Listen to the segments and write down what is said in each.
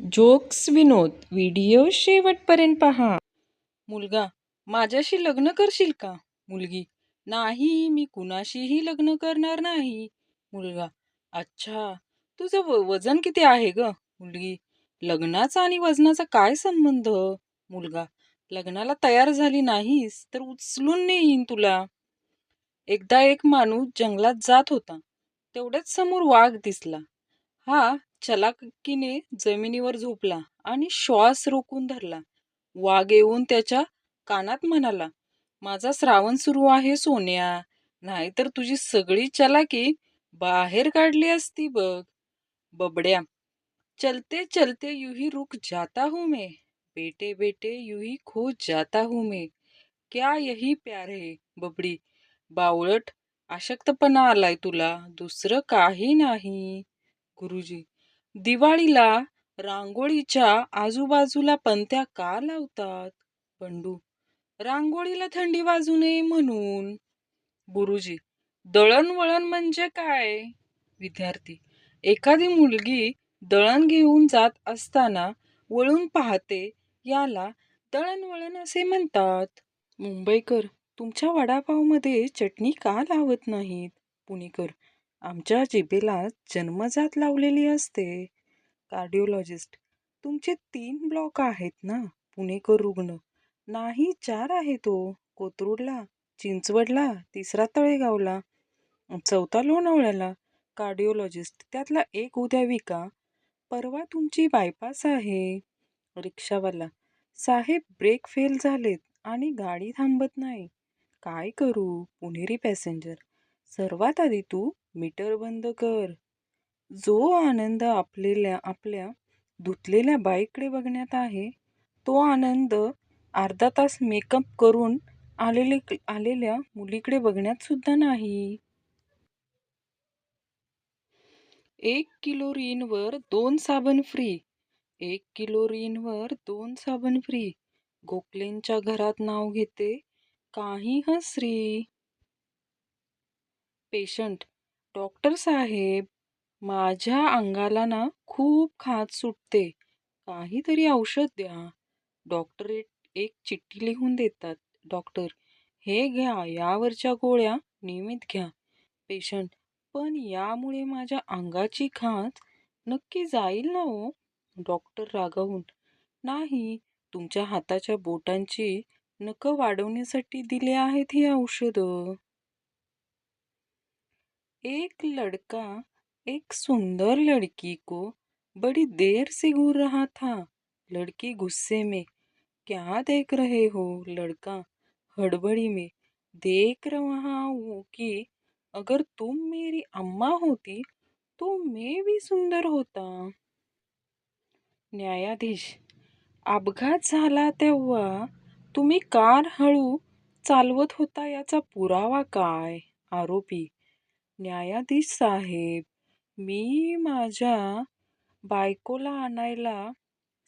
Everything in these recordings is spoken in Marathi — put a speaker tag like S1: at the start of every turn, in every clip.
S1: जोक्स विनोद व्हिडिओ शेवटपर्यंत पहा. मुलगा माझ्याशी लग्न करशील का? मुलगी नाही मी कुणाशीही लग्न करणार नाही. मुलगा अच्छा तुझं व वजन किती आहे ग? मुलगी लग्नाचा आणि वजनाचा काय संबंध? मुलगा लग्नाला तयार झाली नाहीस तर उचलून नेईन तुला. एकदा एक माणूस जंगलात जात होता. तेवढ्याच समोर वाघ दिसला. हा चलाकीने जमिनीवर झोपला आणि श्वास रोखून धरला. वाघ येऊन त्याच्या कानात म्हणाला माझा श्रावण सुरू आहे सोन्या. नाहीतर तुझी सगळी चलाकी बाहेर काढली असती बघ. बबड्या चलते चलते युही रुक जाता हूं मैं. बेटे बेटे युही खो जाता हूं मैं. क्या यही प्यार है बबडी? बावळट अशक्तपणा आलाय तुला. दुसरं काही नाही. गुरुजी दिवाळीला रांगोळीच्या आजूबाजूला पंत्या का लावतात? बंडू रांगोळीला थंडी वाजू नये म्हणून. गुरुजी दळणवळण म्हणजे काय? विद्यार्थी एखादी मुलगी दळण घेऊन जात असताना वळून पाहते याला दळणवळण असे म्हणतात. मुंबईकर तुमच्या वडापावमध्ये चटणी का लावत नाहीत? पुणेकर आमच्या जिभेला जन्मजात लावलेली असते. कार्डिओलॉजिस्ट तुमचे तीन ब्लॉक आहेत ना? पुणेकर रुग्ण. नाही चार आहे तो कोथरूडला चिंचवडला तिसरा तळेगावला चौथा लोणावळ्याला. कार्डिओलॉजिस्ट त्यातला एक उद्या विका. परवा तुमची बायपास आहे. रिक्षावाला. साहेब ब्रेक फेल झालेत आणि गाडी थांबत नाही. काय करू? पुणेरी पॅसेंजर. सर्वात आधी तू मीटर बंद कर. जो आनंद आपलेल्या आपल्या धुतलेल्या बाईकडे बघण्यात आहे तो आनंद अर्धा तास मेकअप करून आलेले आलेल्या मुलीकडे बघण्यात सुद्धा नाही. एक किलो रीनवर दोन साबण फ्री. एक किलो रीनवर दोन साबण फ्री. गोखलेंच्या घरात नाव घेते काही हसरी. पेशंट डॉक्टर साहेब माझ्या अंगाला ना खूप खाज सुटते. काहीतरी औषध द्या. डॉक्टर एक एक चिठ्ठी लिहून देतात. डॉक्टर हे घ्या यावरच्या गोळ्या नियमित घ्या. पेशंट पण यामुळे माझ्या अंगाची खाज नक्की जाईल ना हो डॉक्टर रागावून नाही तुमच्या हाताच्या बोटांची नखं वाढवण्यासाठी दिले आहेत ही औषधं. एक लड़का एक सुंदर लड़की को बड़ी देर से घूर रहा था। लड़की गुस्से में, क्या देख रहे हो लड़का? हड़बड़ी में देख रहा हूँ कि अगर तुम मेरी अम्मा होती तो मैं भी सुंदर होता। न्यायाधीश, अपघात झाला तेव्हा तुम्ही कार हळू चालवत होता याचा पुरावा काय? आरोपी न्यायाधीश साहेब मी माझ्या बायकोला आणायला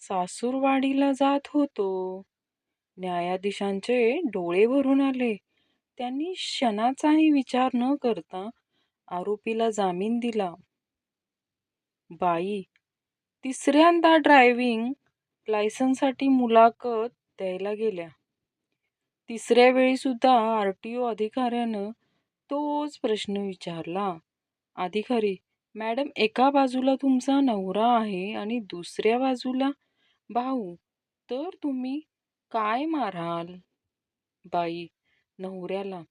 S1: सासूरवाडीला जात होतो. न्यायाधीशांचे डोळे भरून आले. त्यांनी क्षणाचाही विचार न करता आरोपीला जामीन दिला. बाई तिसऱ्यांदा ड्रायव्हिंग लायसनसाठी मुलाखत द्यायला गेल्या. तिसऱ्या वेळी सुद्धा आर टी ओ अधिकाऱ्यानं तोच प्रश्न विचारला. अधिकारी मॅडम एका बाजूला तुमचा नवरा आहे आणि दुसऱ्या बाजूला भाऊ. तर तुम्ही काय माराल? बाई नवऱ्याला.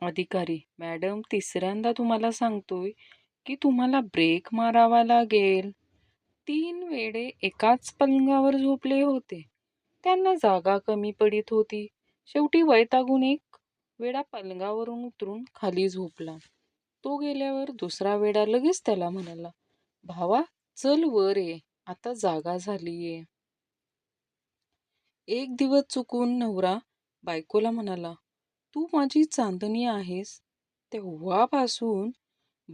S1: अधिकारी मॅडम तिसऱ्यांदा तुम्हाला सांगतोय की तुम्हाला ब्रेक मारावा लागेल. तीन वेळे एकाच पलंगावर झोपले होते. त्यांना जागा कमी पडित होती. शेवटी वैतागून एक वेडा पलंगावरून उतरून खाली झोपला. तो गेल्यावर दुसरा वेडा लगेच त्याला म्हणाला भावा चल वर ये आता जागा झालीये एक दिवस चुकून नवरा बायकोला म्हणाला तू माझी चांदणी आहेस. तेव्हापासून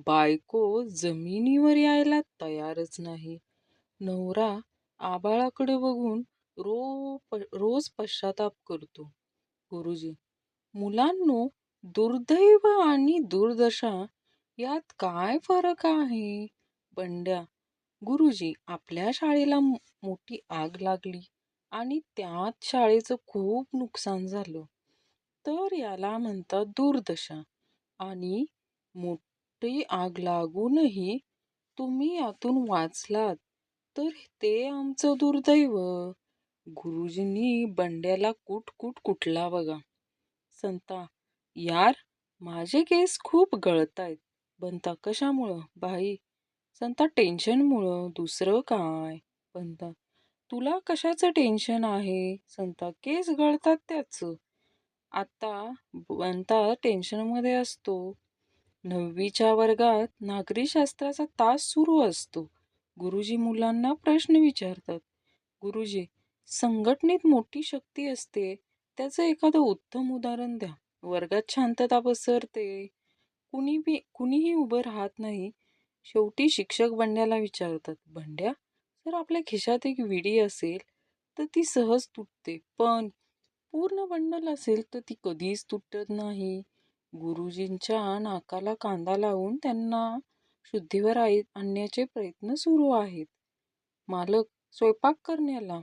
S1: बायको जमिनीवर यायला तयारच नाही. नवरा आबाळाकडे बघून रो प रोज पश्चाताप करतो. गुरुजी मुलांनो दुर्दैव आणि दुर्दशा यात काय फरक आहे? बंड्या गुरुजी आपल्या शाळेला मो- मोठी आग लागली आणि त्यात शाळेचं खूप नुकसान झालं. तर याला म्हणतात दुर्दशा. आणि मोठी आग लागूनही तुम्ही यातून वाचलात तर ते आमचं दुर्दैव. गुरुजींनी बंड्याला कुट कुट कुटला बघा. संता यार माझे केस खूप गळतायत. बनता कशामुळं बाई? संता टेन्शनमुळं दुसरं काय? बनता तुला कशाचं टेन्शन आहे? संता केस गळतात त्याचं. आता बनता टेन्शनमध्ये असतो. नववीच्या वर्गात नागरीशास्त्राचा तास सुरू असतो. गुरुजी मुलांना प्रश्न विचारतात. गुरुजी संघटनेत मोठी शक्ती असते. त्याचं एखादं उत्तम उदाहरण द्या. वर्गात शांतता पसरते. कुणी बी कुणीही उभं राहत नाही शेवटी शिक्षक बंड्याला विचारतात बंड्या जर आपल्या खिशात एक विडी असेल तर ती सहज तुटते पण पूर्ण बंडल असेल तर ती कधीच तुटत नाही. गुरुजींच्या नाकाला कांदा लावून त्यांना शुद्धीवर आणण्याचे प्रयत्न सुरू आहेत. मालक स्वयंपाक करण्याला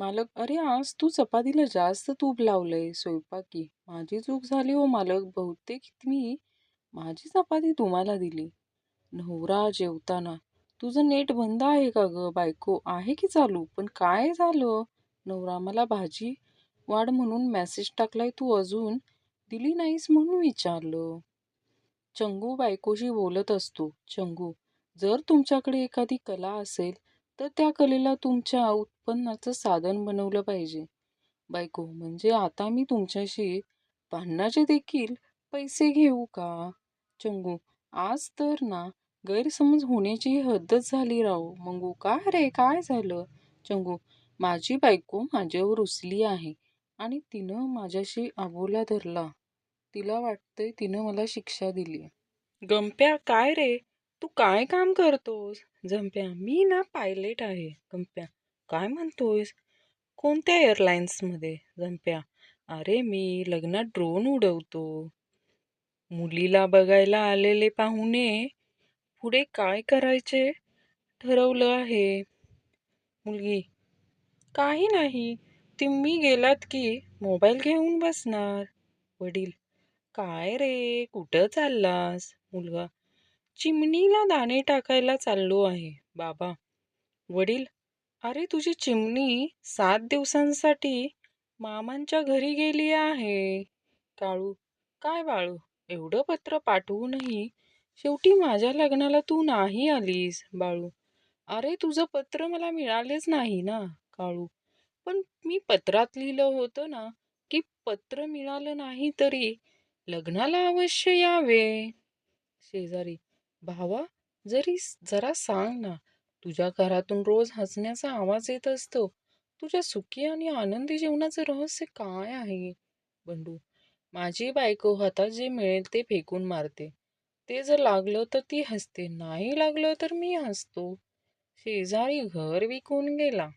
S1: मालक अरे आज तू चपातीला जास्त तूप लावलंय स्वयंपाकी. माझी चूक झाली हो मालक. बहुतेक मी माझी चपाती तुम्हाला दिली. नवरा जेवताना. तुझं नेट बंद आहे का ग? बायको आहे की चालू? पण काय झालं? नवरा मला भाजी वाढ म्हणून मेसेज टाकलाय तू अजून? दिली नाहीस म्हणून विचारलं. चंगू बायकोशी बोलत असतो. चंगू जर तुमच्याकडे एखादी कला असेल तर त्या कलेला तुमच्या उत्पन्नाचं साधन बनवलं पाहिजे. बायको म्हणजे आता मी तुमच्याशी भांडणाचे देखील पैसे घेऊ का? चंगू आज तर ना गैरसमज होण्याची हद्दच झाली राव. मंगू का रे? काय झालं? चंगू माझी बायको माझ्यावर रुसली आहे आणि तिनं माझ्याशी आबोला धरला. तिला वाटतंय तिनं मला शिक्षा दिली. गंप्या काय रे? काय काम करतोस? जंप्या मी ना पायलट आहे गंप्या. काय म्हणतोयस? कोणत्या एअरलाइन्समध्ये? जंप्या अरे मी लग्नात ड्रोन उडवतो. मुलीला बघायला आलेले पाहुणे. पुढे काय करायचे? ठरवलं आहे. मुलगी. काही नाही. तुम्ही गेलात की मोबाईल घेऊन बसणार. वडील. काय रे? कुठं चाललास? मुलगा. चिमणीला दाणे टाकायला चाललो आहे. बाबा. वडील. अरे तुझी चिमणी सात दिवसांसाठी मामांच्या घरी गेली आहे. काळू. काय बाळू? एवढं पत्र पाठवूनही शेवटी माझ्या लग्नाला तू नाही आलीस बाळू. अरे तुझं पत्र मला मिळालेच नाही ना काळू. पण मी पत्रात लिहिलं होतं ना की पत्र मिळालं नाही तरी लग्नाला अवश्य यावे. शेजारी. भावा जरी जरा सांग ना तुझ्या घरातून रोज हसण्याचा आवाज येत असतो. तुझ्या सुखी आणि आनंदी जीवनाचं रहस्य काय आहे? बंडू माझी बायको हातात जे मिळेल ते फेकून मारते. ते जर लागलं तर ती हसते नाही लागलं तर मी हसतो. शेजारी घर विकून गेला.